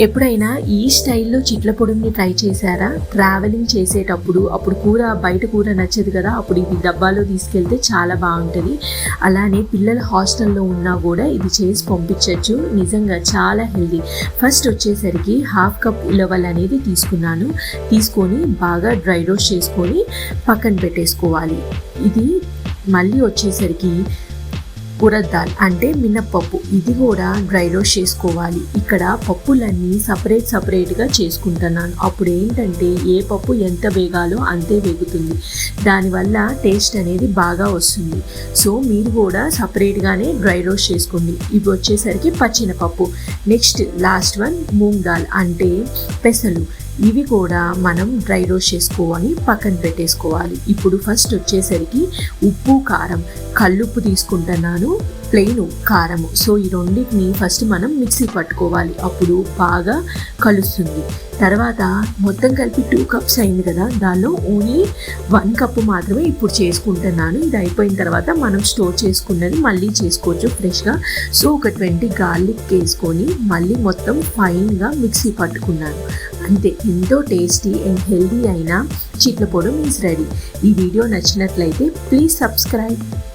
ఎప్పుడైనా ఈ స్టైల్లో చిట్ల పొడిని ట్రై చేశారా? ట్రావెలింగ్ చేసేటప్పుడు అప్పుడు కూర బయట కూర నచ్చదు కదా అప్పుడు ఇది డబ్బాలో తీసుకెళ్తే చాలా బాగుంటుంది. అలానే పిల్లల హాస్టల్లో ఉన్నా కూడా ఇది చేసి పంపించవచ్చు నిజంగా చాలా హెల్దీ. ఫస్ట్ వచ్చేసరికి హాఫ్ కప్ ఉలవల్ అనేది తీసుకున్నాను. తీసుకొని బాగా డ్రై రోస్ట్ చేసుకొని పక్కన పెట్టేసుకోవాలి. ఇది మళ్ళీ వచ్చేసరికి ఉరద్ అంటే మినప్పప్పు. ఇది కూడా డ్రై రోస్ట్ చేసుకోవాలి. ఇక్కడ పప్పులన్నీ సపరేట్ సపరేట్గా చేసుకుంటున్నాను. అప్పుడు ఏంటంటే ఏ పప్పు ఎంత వేగాలో అంతే వేగుతుంది. దానివల్ల టేస్ట్ అనేది బాగా వస్తుంది. సో మీరు కూడా సపరేట్గానే డ్రై రోస్ట్ చేసుకోండి. ఇవి వచ్చేసరికి పచ్చినపప్పు. Next last one moong dal అంటే పెసలు. ఇవి కూడా మనం డ్రై రోస్ట్ చేసుకోవాలి పక్కన పెట్టేసుకోవాలి. ఇప్పుడు ఫస్ట్ వచ్చేసరికి ఉప్పు కారం కల్లుప్పు తీసుకుంటున్నాను. ప్లెయిన్ కారము. సో ఈ రెండింటిని ఫస్ట్ మనం మిక్సీ పట్టుకోవాలి. అప్పుడు బాగా కలుస్తుంది. తర్వాత మొత్తం కలిపి టూ కప్స్ అయింది కదా. దానిలో ఓన్లీ వన్ కప్పు మాత్రమే ఇప్పుడు చేసుకుంటున్నాను. ఇది అయిపోయిన తర్వాత మనం స్టోర్ చేసుకున్నది మళ్ళీ చేసుకోవచ్చు ఫ్రెష్గా సో ఒక ట్వంటీ గార్లిక్ వేసుకొని మళ్ళీ మొత్తం ఫైన్గా మిక్సీ పట్టుకున్నాను. అంతే. ఎంతో టేస్టీ అండ్ హెల్దీ అయిన చిట్ల పొడి మీస్ రెడీ ఈ వీడియో నచ్చినట్లయితే ప్లీజ్ సబ్స్క్రైబ్